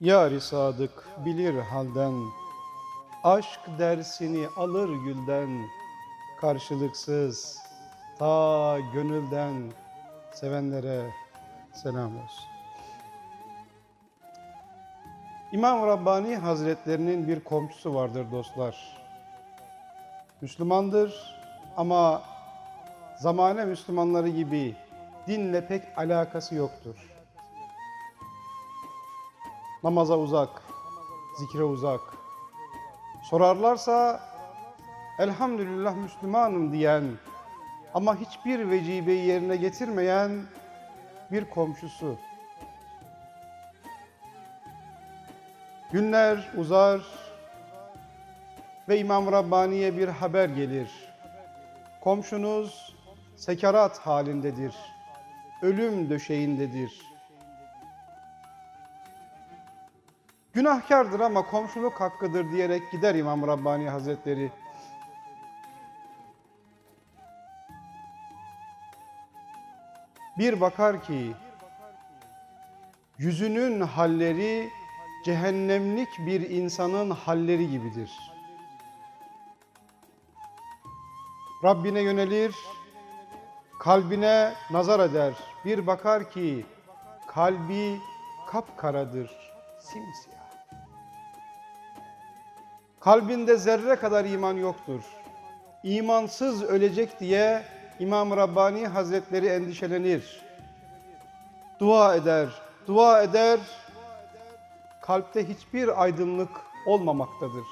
Yâri sadık bilir halden, Aşk dersini alır gülden, Karşılıksız ta gönülden Sevenlere selam olsun. İmam Rabbani Hazretlerinin bir komşusu vardır dostlar. Müslümandır ama zamane Müslümanları gibi dinle pek alakası yoktur. Namaza uzak, zikre uzak. Sorarlarsa elhamdülillah Müslümanım diyen ama hiçbir vecibeyi yerine getirmeyen bir komşusu. Günler uzar ve İmam Rabbani'ye bir haber gelir. Komşunuz sekarat halindedir. Ölüm döşeğindedir. Günahkardır ama komşuluk hakkıdır diyerek gider İmam Rabbani Hazretleri. Bir bakar ki yüzünün halleri cehennemlik bir insanın halleri gibidir. Rabbine yönelir, kalbine nazar eder. Bir bakar ki kalbi kapkaradır, simsiyah. Kalbinde zerre kadar iman yoktur. İmansız ölecek diye İmam Rabbani Hazretleri endişelenir. Dua eder, dua eder. Kalpte hiçbir aydınlık olmamaktadır.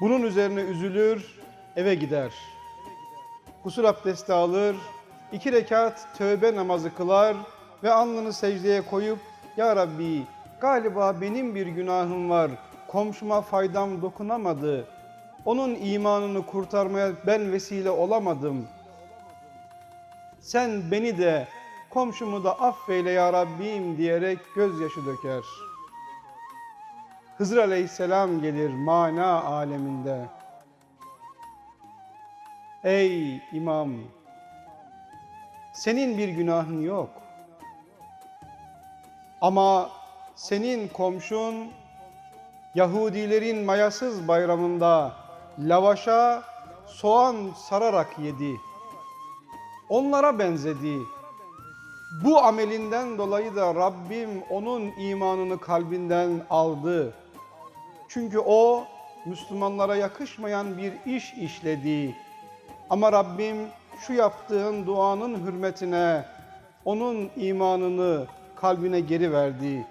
Bunun üzerine üzülür, eve gider. Gusül abdesti alır, iki rekat tövbe namazı kılar ve alnını secdeye koyup Ya Rabbi galiba benim bir günahım var, komşuma faydam dokunamadı, onun imanını kurtarmaya ben vesile olamadım. Sen beni de komşumu da affeyle ya Rabbim diyerek gözyaşı döker. Hızır aleyhisselam gelir mana aleminde. Ey imam! Senin bir günahın yok. Ama senin komşun Yahudilerin mayasız bayramında lavaşa soğan sararak yedi. Onlara benzedi. Bu amelinden dolayı da Rabbim onun imanını kalbinden aldı. Çünkü o Müslümanlara yakışmayan bir iş işledi. Ama Rabbim şu yaptığın duanın hürmetine onun imanını kalbine geri verdi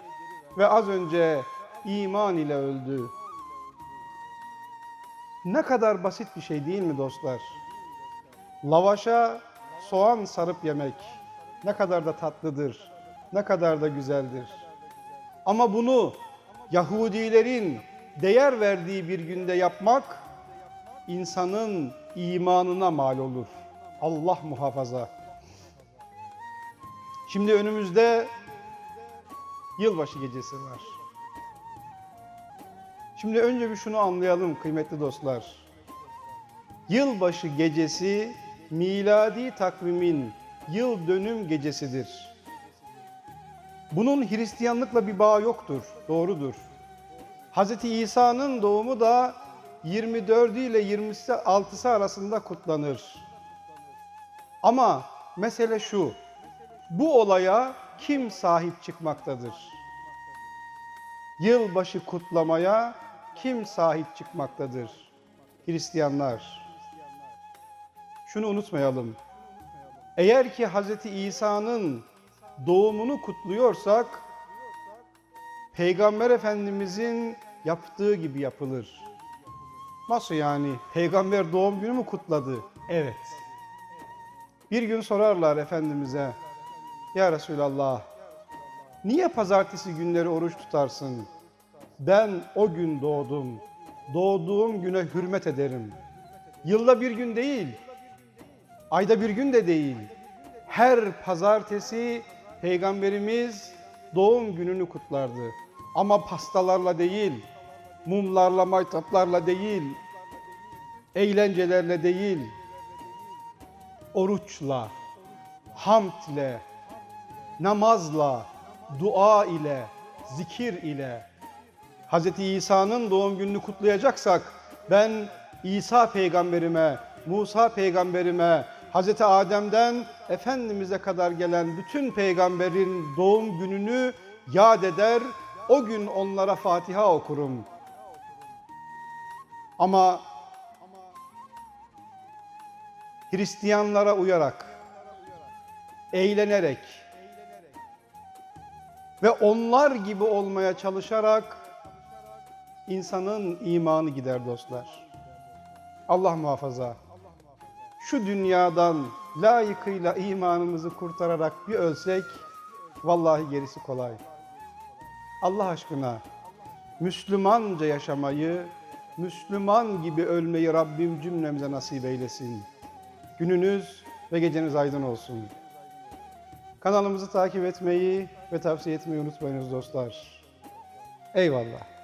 ve az önce iman ile öldü. Ne kadar basit bir şey değil mi dostlar? Lavaşa soğan sarıp yemek ne kadar da tatlıdır, ne kadar da güzeldir. Ama bunu Yahudilerin değer verdiği bir günde yapmak insanın imanına mal olur. Allah muhafaza. Şimdi önümüzde yılbaşı gecesi var. Şimdi önce bir şunu anlayalım kıymetli dostlar. Yılbaşı gecesi miladi takvimin yıl dönüm gecesidir. Bunun Hristiyanlıkla bir bağı yoktur, doğrudur. Hz. İsa'nın doğumu da 24 ile 26'sı arasında kutlanır. Ama mesele şu, bu olaya kim sahip çıkmaktadır? Yılbaşı kutlamaya kim sahip çıkmaktadır? Hristiyanlar. Şunu unutmayalım. Eğer ki Hz. İsa'nın doğumunu kutluyorsak, Peygamber Efendimizin yaptığı gibi yapılır. Nasıl yani? Peygamber doğum günü mü kutladı? Evet. Bir gün sorarlar Efendimiz'e, Ya Resulallah, niye pazartesi günleri oruç tutarsın? Ben o gün doğdum. Doğduğum güne hürmet ederim. Yılda bir gün değil, ayda bir gün de değil. Her pazartesi Peygamberimiz doğum gününü kutlardı. Ama pastalarla değil, mumlarla, maytaplarla değil, eğlencelerle değil, oruçla, hamdle, namazla, dua ile, zikir ile Hz. İsa'nın doğum gününü kutlayacaksak ben İsa peygamberime, Musa peygamberime, Hz. Adem'den Efendimiz'e kadar gelen bütün peygamberin doğum gününü yad eder, o gün onlara Fatiha okurum. Ama Hristiyanlara uyarak, eğlenerek ve onlar gibi olmaya çalışarak insanın imanı gider dostlar. Allah muhafaza. Şu dünyadan layıkıyla imanımızı kurtararak bir ölsek vallahi gerisi kolay. Allah aşkına Müslümanca yaşamayı, Müslüman gibi ölmeyi Rabbim cümlemize nasip eylesin. Gününüz ve geceniz aydın olsun. Kanalımızı takip etmeyi ve tavsiye etmeyi unutmayınız dostlar. Eyvallah.